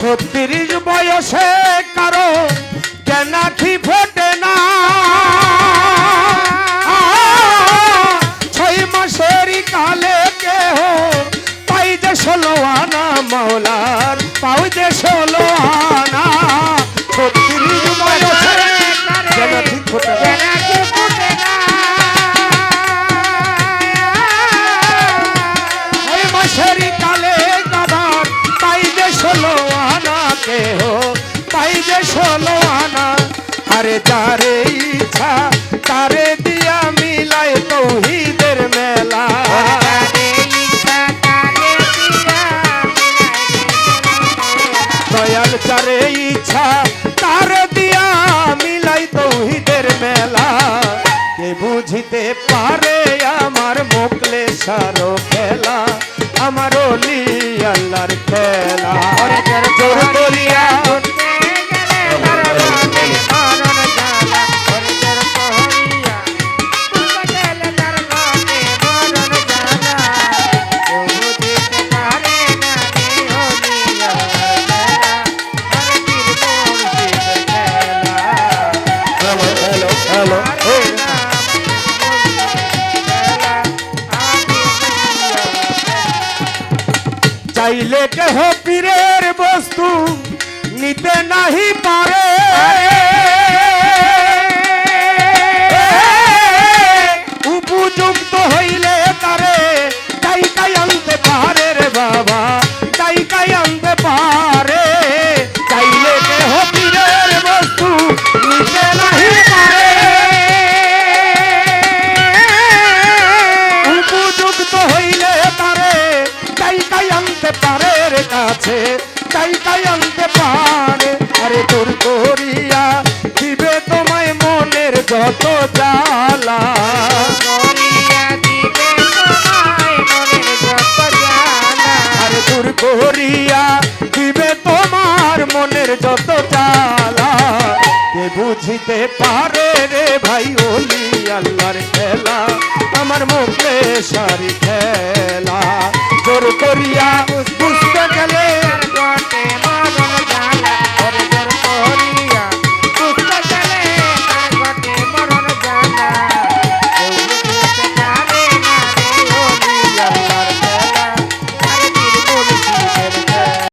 ছত্রিশ বয়সে কারও কেনাকি ফোটে না। ছয় মাসেরই কালে কেহ পাই যে ষোলো আনা মাওলার পাই যে ষোলো আনা। ছত্রিশ বয়সে কেনাকি ফোটে না। পাই যে ষোলো আনা আরে যারে ইচ্ছা তারে দিয়া মিলাই তৌহিদের মেলা। দয়াল চারে ইচ্ছা তারে দিয়া মিলাই তৌহিদের মেলা। কে বুঝিতে পারে আমার মোকলে সারো খেলা আমার অলি আল্লাহর খেলা। চাইলে কেহ পীরের বস্তু নিতে নাহি পারে। আনতে পারে রে কাছে, তাই তাই আনতে পারে। আরে তোর করিয়া দিবে তোমায় মনের যত জ্বালা। আরে দূর করিয়া দিবে তোমার মনের যত জ্বালা। কে বুঝিতে পারে রে ভাই, ওলি আল্লাহর খেলা। আমার মুখে সারি খেলা। করিয়া